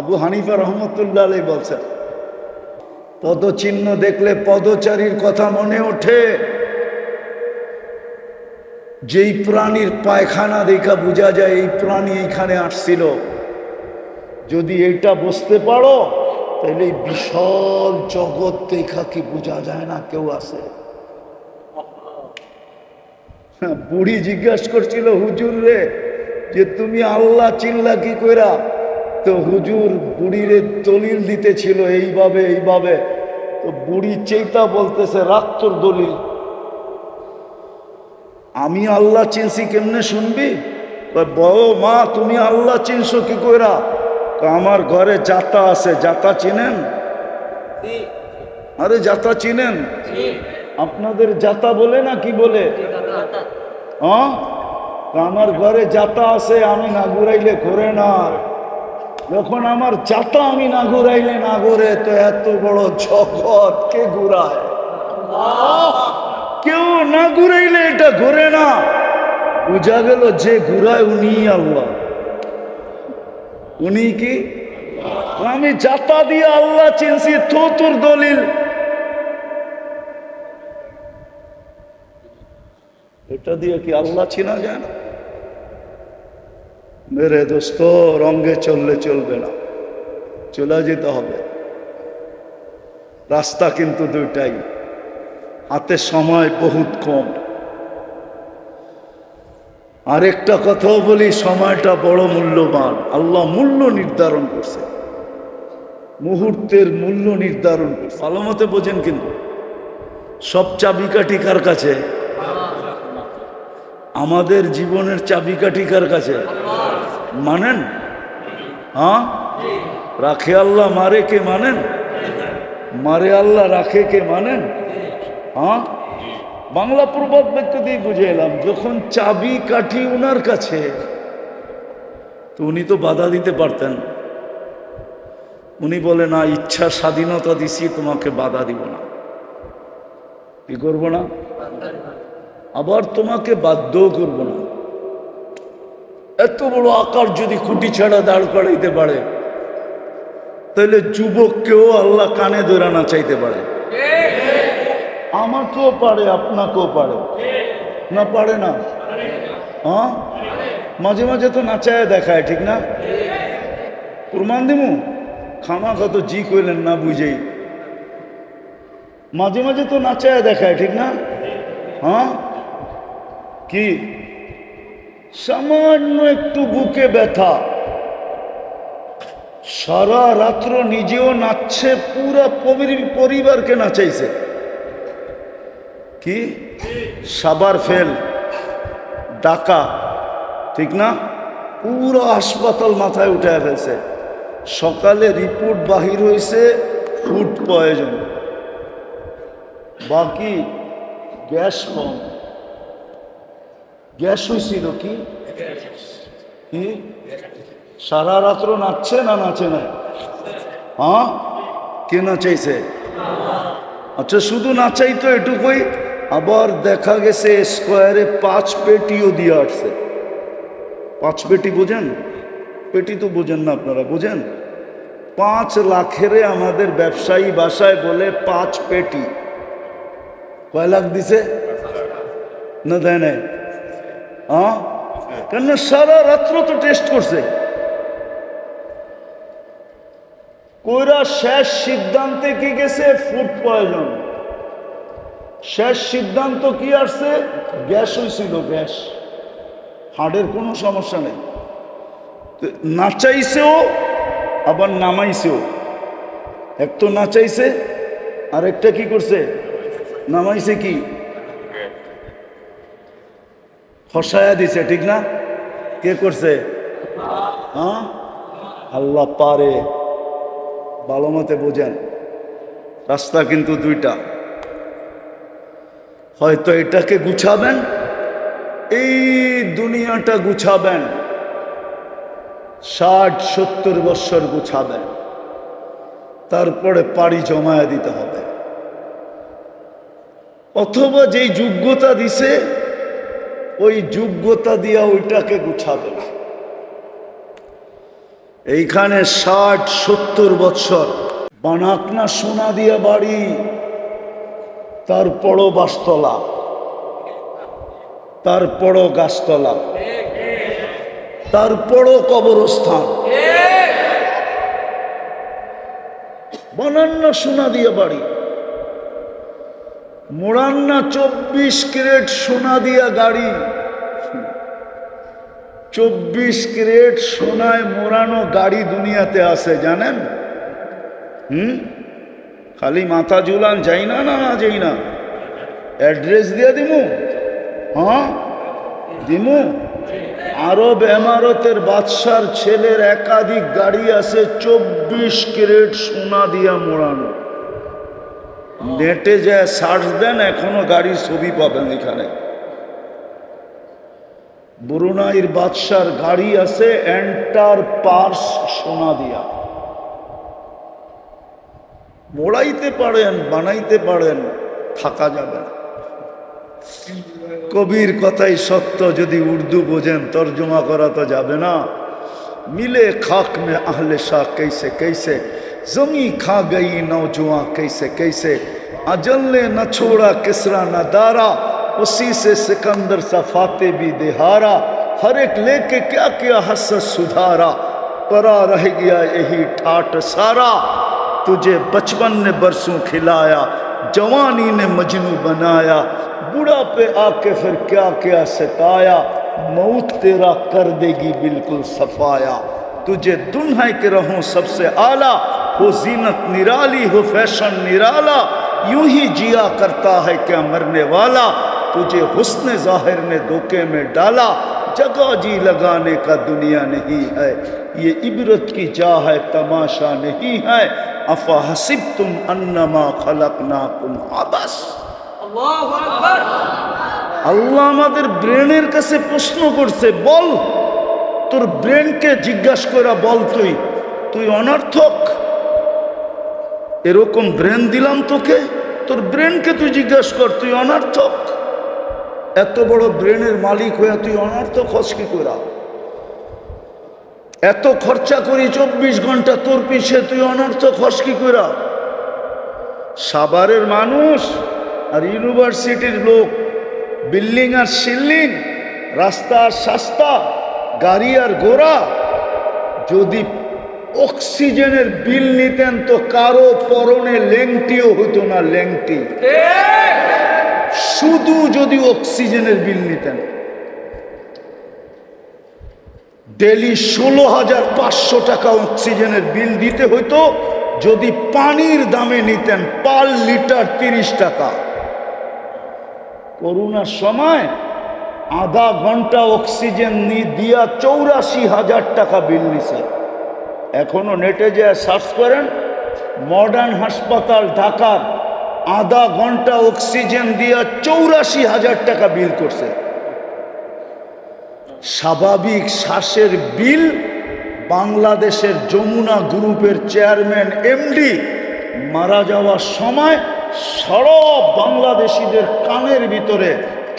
আবু হানিফা রহমতুল্লাহ আলাই বলছেন, পদচিহ্ন দেখলে পদচারীর কথা মনে ওঠে। যেই প্রাণীর পায়খানা দেখা বোঝা যায়, এই প্রাণী এইখানে আসছিল। যদি এইটা বুঝতে পারো, তাহলে বিশাল জগৎ দেখা কি বোঝা যায় না কেউ আছে? বুড়ি জিজ্ঞাসা করছিল, হুজুর রে, যে তুমি আল্লাহ চিল্লা কি কইরা? তো হুজুর বুড়িরে দলিল দিতেছিল এইভাবে এইভাবে। তো বুড়ি চেতা বলতেছে রাখ তোর দলিল। আমি আল্লাহ চিনছি কেমনে শুনবি? বউ মা তুমি আল্লাহ চিনছো কি কইরা? আমার ঘরে জাতা আছে জাতা চিনেন? আরে জাতা চিনেন? আপনাদের জাতা বলে না কি বলে? আমার ঘরে জাতা আছে আমি না ঘুরাইলে ঘুরে না। যখন আমার জাতা আমি না ঘুরাইলে, না ঘুরে তো এত বড় জগৎ কে ঘুরায়? কেউ না ঘুরাইলে এটা ঘুরে না। বোঝা গেল যে ঘুরায় উনি আল্লাহ। উনি কি? আমি জাতা দিয়ে আল্লাহ চিনছি, তো তোর দলিল। এটা দিয়ে কি আল্লাহ চিনা যায় না? মেরে দোস্ত রঙ্গে চললে চলবে না। চলে যেতে হবে। রাস্তা কিন্তু দুইটাই। হাতে সময় বহুত কম। আরেকটা কথাও বলি, সময়টা বড় মূল্যবান। আল্লাহ মূল্য নির্ধারণ করছে। মুহূর্তের মূল্য নির্ধারণ করছে। ভালো মতে বোঝেন কিন্তু। সব চাবিকাঠি কার কাছে? আমাদের জীবনের চাবিকাঠি কার কাছে? মানেন? হ্যাঁ? রাখে আল্লাহ মারে কে মানেন? মারে আল্লাহ রাখে কে মানেন? হ্যাঁ? বাংলা প্রবাদ বাক্য দিয়ে বুঝে এলাম, যখন চাবি কাঠি উনার কাছে, তো উনি তো বাধা দিতে পারতেন। উনি বলে না, ইচ্ছা স্বাধীনতা দিছি, তোমাকে বাধা দিব না। কি করব না? আবার তোমাকে বাধ্যও করব না। এত বড় আকার যদি খুঁটি ছাড়া দাঁড় করাইতে পারে তাহলে যুবককেও আল্লাহ কানে ধরে না চাইতে পারে। আমাকেও পারে, আপনাকেও পারে। না পারে না? হ্যাঁ? মাঝে মাঝে তো নাচায় দেখায়, ঠিক না? প্রমাণ দিমু? খামা কত জি কইলেন না বুঝেই। মাঝে মাঝে তো নাচায় দেখায়, ঠিক না? হ্যাঁ? কি? সামান্য একটু বুকে ব্যথা। সারা রাত্র নিজেও নাচছে, পুরা পরিবারকে নাচাইছে। কি? সাবার ফেল। ডাকা। ঠিক না? পুরো হাসপাতাল মাথায় উঠে ফেলছে। সকালে রিপোর্ট বাহির হয়েছে ফুড পয়জন। বাকি গ্যাস কম গ্যাস হয়েছিল কি? সারা রাত্র নাচছে না নাচে না হ্যাঁ? কে নাচাইছে? আচ্ছা শুধু নাচাই তো এটুকুই, আবার দেখা গেছে স্কোয়ারে পাঁচ পেটিও দিয়ে আসছে। পাঁচ পেটি বোঝেন? পেটি তো বোঝেন না আপনারা, বোঝেন? পাঁচ লাখেরে আমাদের ব্যবসায়ী ভাষায় বলে পাঁচ পেটি। কয় লাখ দিছে? না দেয় নাই? হ্যাঁ? কেন সারা রাত্র তো টেস্ট করছে। কইরা শেষ সিদ্ধান্তে কি গেছে? ফুড পয়জন শেষ সিদ্ধান্ত কি আসছে? গ্যাস হয়েছিল গ্যাস। হার্টের কোনো সমস্যা নেই। নাচাইছেও, আবার নামাইছেও। এক তো নাচাইছে আর একটা কি করছে? নামাইছে কি? ফসায়া দিছে, ঠিক না? কে করছে? হ্যাঁ? আল্লাহ পারে। ভালো মতে বোঝেন। রাস্তা কিন্তু দুইটা। হয়তো এটাকে গুছাবেন, এই দুনিয়াটা গুছাবেন, ষাট, সত্তর বৎসর গুছাবেন। তারপরে পাড়ি জমায়া দিতে হবে। অথবা যেই যোগ্যতা দিছে ওই যোগ্যতা দিয়া ওইটাকে গুছাবে না। এইখানে ষাট, সত্তর বৎসর বানাকনা সোনা দিয়ে বাড়ি তারপরও বাসতলা তারপরও গাছতলা তারপরও কবরস্থান। বানান্না সোনা দিয়ে বাড়ি। মোড়ান্না চব্বিশ ক্যারেট সোনা দিয়া গাড়ি। চব্বিশ ক্যারেট সোনায় মোড়ানো গাড়ি দুনিয়াতে আছে, জানেন? হুম? খালি মাথা ঝুলান, যাই না না না, যাই না। অ্যাড্রেস দিয়ে দিমু? হ্যাঁ? দিমু? আরব এমারতের বাদশার ছেলের একাধিক গাড়ি আছে, চব্বিশ ক্যারেট সোনা দিয়া মোড়ানো Oh. নেটে যা সার্চ দেন এখনও গাড়ির ছবি পাবেন এখানে। বরুনাইর বাদশার গাড়ি আছে, এন্টার পার্স সোনা দিয়া। মোড়াইতে পারেন, বানাইতে পারেন, থাকা যাবে না। কবির কথাই সত্য, যদি উর্দু বোঝেন, তর্জমা করা তো যাবে না। মিলে খাক মে আহলে শাহ কেসে কেসে জমি খা গই নৌজুয়া কেসে কেসে اجل نے نہ چھوڑا، کسرا نہ دارا، اسی سے سکندر سا فاتح بھی دہارا۔ ہر ایک لے کے کیا کیا حسد سدھارا۔ پرا رہ گیا یہی ٹھاٹ سارا۔ تجھے بچپن نے برسوں کھلایا، جوانی نے مجنو بنایا۔ بڑا پہ آ کے پھر کیا کیا ستایا۔ موت تیرا کر دے گی بالکل صفایا۔ تجھے دنہیں کے رہوں سب سے اعلیٰ۔ ہو زینت نرالی، ہو فیشن نرالا۔ یوں ہی جیا کرتا ہے کیا مرنے والا تجھے حسن ظاہر نے دھوکے میں ڈالا جگہ جی لگانے کا دنیا نہیں ہے۔ یہ عبرت کی جا ہے تماشا نہیں ہے۔ افا حسب تم انما خلقناکم عبس۔ اللہ اکبر۔ আল্লাহ আমাদের ব্রেনের কাছে প্রশ্ন করছে বল তোর ব্রেনকে জিজ্ঞাসা করা বল তুই তুই অনর্থক এরকম ব্রেন দিলাম তোকে, তোর ব্রেনকে তুই জিজ্ঞাসা কর, তুই অনার্থক? এত বড় ব্রেনের মালিক হয়ে তুই অনর্থক হস কি করা? এত খরচা করি চব্বিশ ঘণ্টা তোর পিছিয়ে তুই অনর্থক হস কি করা? সাভারের মানুষ আর ইউনিভার্সিটির লোক, বিল্ডিং আর শিল্ডিং রাস্তা আর সাস্তা, গাড়ি আর গোড়া যদি অক্সিজেনের বিল নিতেন তো কারও পরনে লেংটিও হতো না লেংটি। শুধু যদি অক্সিজেনের বিল নিতেন। ডেলি ষোলো হাজার পাঁচশো টাকা অক্সিজেনের বিল দিতে হইতো, যদি পানির দামে নিতেন পার লিটার তিরিশ টাকা। করোনার সময় আধা ঘণ্টা অক্সিজেন দিয়া চৌরাশি হাজার টাকা বিল নিছে। এখনও নেটে যে সার্চ করেন মডার্ন হাসপাতাল ঢাকার আধা ঘণ্টা অক্সিজেন দিয়া চৌরাশি হাজার টাকা বিল করছে। স্বাভাবিক শ্বাসের বিল বাংলাদেশের যমুনা গ্রুপের চেয়ারম্যান এমডি মারা যাওয়ার সময় সরব বাংলাদেশিদের কানের ভিতরে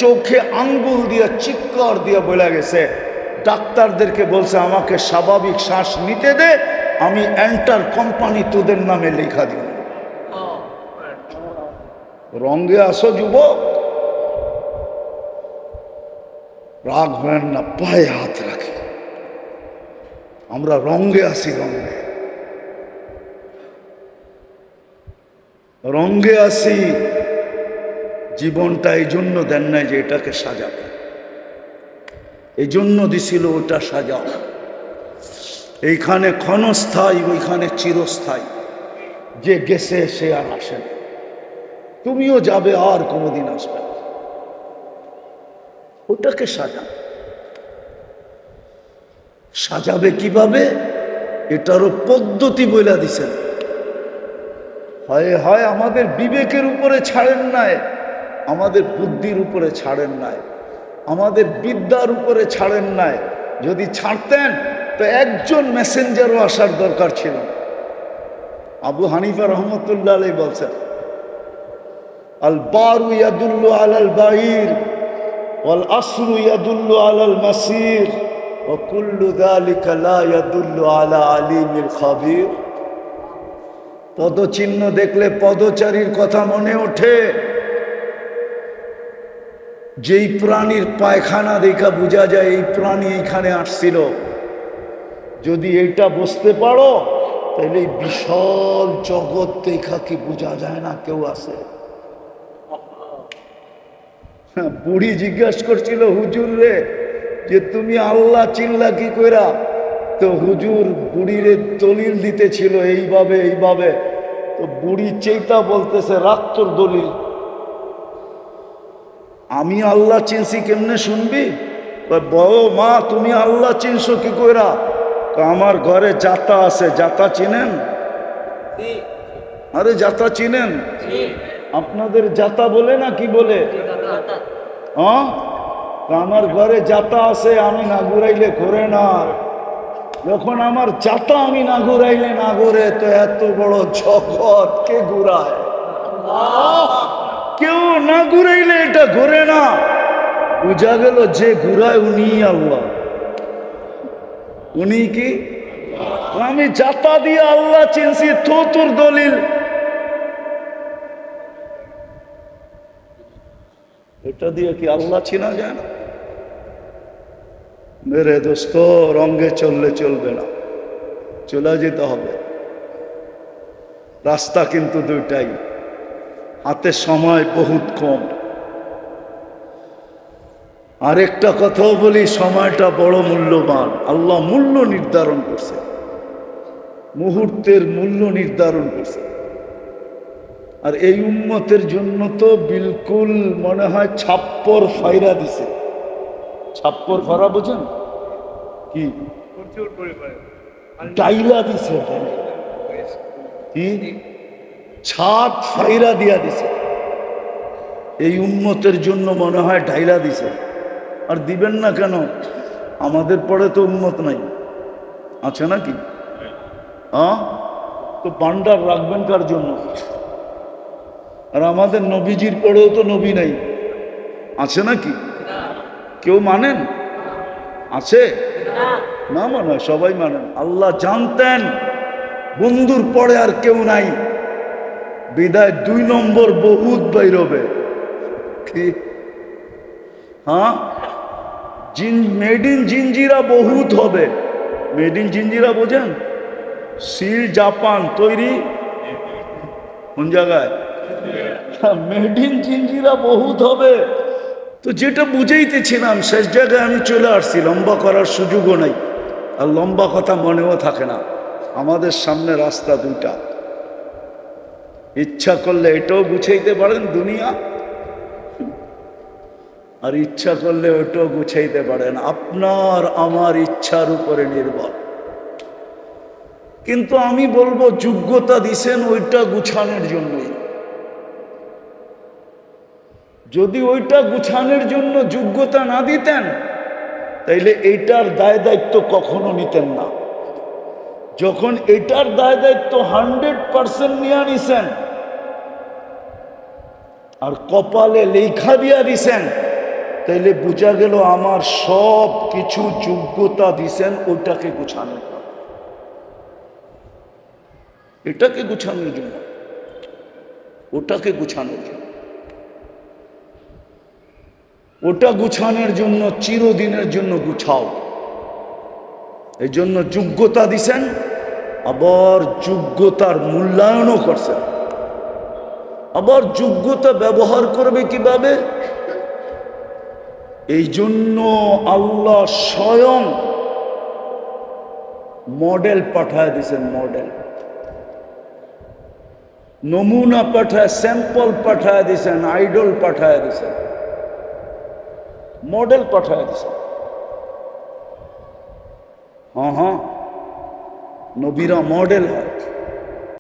চোখে আঙ্গুল দিয়ে চিৎকার দিয়ে বলে গেছে। ডাক্তারদেরকে বলছে, আমাকে স্বাভাবিক শ্বাস নিতে দে, আমি এন্টার কোম্পানি তোদের নামে লেখা দিব। রঙ্গে আসো যুবক। রাগ হয় না, পায়ে হাত রাখি। আমরা রঙ্গে আসি রঙ্গে রঙ্গে আসি, জীবনটা এই জন্য দেন নাই যে এটাকে সাজাবে। এই জন্য দিছিল ওটা সাজাও। এইখানে ক্ষণস্থায়ী, ওইখানে চিরস্থায়ী। যে গেছে সে আর আসে। তুমিও যাবে, আর কোনোদিন আসবে। ওটাকে সাজা সাজাবে কীভাবে? এটারও পদ্ধতি বইলা দিছেন। হয় হয়, আমাদের বিবেকের উপরে ছাড়েন নাই। আমাদের বুদ্ধির উপরে ছাড়েন নাই। আমাদের বিদ্যার উপরে ছাড়েন নাই যদি ছাড়তেন তো একজন মেসেঞ্জারও আসার দরকার ছিল না। আবু হানিফা রহমতুল্লাহ আলাই বলছেন আল বারু ইয়াদুল্লু আলাল বাহির ওয়াল আসরু ইয়াদুল্লু আলাল মাসির وكل ذلك لا يدل على عليم الخبير পদচিহ্ন দেখলে পদচারীর কথা মনে ওঠে যেই প্রাণীর পায়খানা দেখা বোঝা যায় এই প্রাণী এইখানে আসছিল। যদি এইটা বুঝতে পারো তাহলে এই বিশাল জগৎ দেখা কি বোঝা যায় না কেউ আছে? হ্যাঁ, বুড়ি জিজ্ঞাসা করছিল হুজুর রে যে তুমি আল্লাহ চিল্লা কি কইরা? তো হুজুর বুড়িরে দলিল দিতেছিল এইভাবে এইভাবে। তো বুড়ি চেতা বলতেছে তোর দলিল। আমি আল্লাহ চিনছি কেমনে শুনবি? বউ মা তুমি আল্লাহ চিনছো কি কইরা? আমার ঘরে জাতা আছে জাতা চিনেন? আরে জাতা চিনেন? আপনাদের জাতা বলে না কি বলে? হ্যাঁ? আমার ঘরে জাতা আছে আমি না ঘুরাইলে ঘুরে না যখন আমার জাতা আমি না ঘুরাইলে না ঘুরে তো এত বড় জগৎ কে ঘুরায়? কেউ না ঘুরাইলে এটা ঘুরে না। বোঝা গেল যে ঘুরায় উনি আল্লাহ। উনি কি? আমি জাতা দিয়ে আল্লাহ চিনছি, তো তোর দলিল। এটা দিয়ে কি আল্লাহ চিনা যায় না? মেরে দোস্ত রঙ্গে চললে চলবে না। চলে যেতে হবে। রাস্তা কিন্তু দুইটাই। হাতে সময় বহুত কম। আরেকটা কথাও বলি সময়টা বড় মূল্যবান। আল্লাহ মূল্য নির্ধারণ করছে। মুহূর্তের মূল্য নির্ধারণ করছে। আর এই উম্মতের জন্য তো বিলকুল মনে হয় ছাপ্পর ফাইরা দিছে। ছাপ্পর ফারা বোঝেন? কি? ডাইলা দিছে। কি? ছাদ ফাইরা দিয়া দিছে। এই উন্মতের জন্য মনে হয় ঢাইলা দিছে। আর দিবেন না কেন? আমাদের পরে তো উন্মত নাই। আছে নাকি? হ্যাঁ তো বান্ডার রাখবেন কার জন্য? আর আমাদের নবীজির পরেও তো নবী নাই। আছে নাকি? কেউ মানেন? আছে? না মনে, সবাই মানেন। আল্লাহ জানতেন, বন্ধুর পরে আর কেউ নাই। বিদায় দুই নম্বর বহুত বাইরবে কি? হ্যাঁ? জিন, মেড ইন জিঞ্জিরা বহুত হবে। মেড ইন জিঞ্জিরা বোঝেন? সিল জাপান তৈরি। কোন জায়গায়? মেড ইন জিঞ্জিরা বহুত হবে। তো যেটা বুঝাইতেছিলাম, শেষ জায়গায় আমি চলে আসছি, লম্বা করার সুযোগও নাই। আর লম্বা কথা মনেও থাকে না। আমাদের সামনে রাস্তা দুইটা। ইচ্ছা করলে এটাও গুছাইতে পারেন দুনিয়া। আর ইচ্ছা করলে ওটাও গুছাইতে পারেন। আপনার আমার ইচ্ছার উপরে নির্ভর। কিন্তু আমি বলব, যোগ্যতা দিছেন ওইটা গুছানোর জন্যই। যদি ওইটা গুছানোর জন্য যোগ্যতা না দিতেন, তাইলে এইটার দায় দায়িত্ব কখনো নিতেন না। যখন এটার দায় দায়িত্ব হান্ড্রেড পার্সেন্ট নিয়ে নিছেন আর কপালে লেখা দিয়া দিছেন। তাইলে বোঝা গেল আমার সব কিছু যোগ্যতা দিছেন ওটাকে গুছানোর। এটাকে গুছানোর জন্য। ওটাকে গুছানোর জন্য। ওটা গুছানোর জন্য, চিরদিনের জন্য গুছাও। এই জন্য যোগ্যতা দিছেন, আবার যোগ্যতার মূল্যায়নও করছেন। আবার যোগ্যতা ব্যবহার করবে কীভাবে? এই জন্য আল্লাহ স্বয়ং মডেল পাঠায় দিছেন মডেল। নমুনা পাঠায়, স্যাম্পল পাঠায় দিছেন আইডল পাঠায় দিছেন মডেল পাঠায় দিছেন হ্যাঁ হ্যাঁ। নবীরা মডেল হয়।